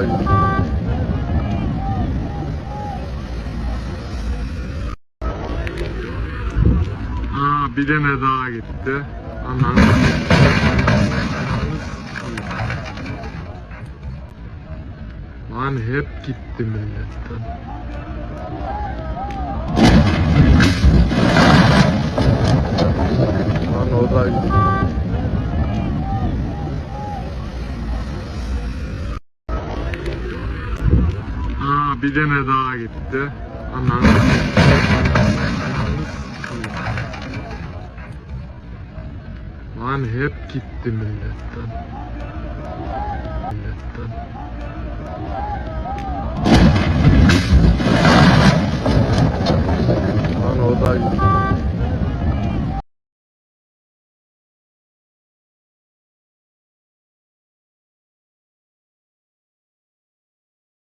daha iyi. Aa, bir tane daha gitti. Anladım. Lan hep gitti milletten. Lan o da gitti. Aa bir tane daha gitti. Anan. Lan hep gitti milletten. Milletten. Lan o da gitti.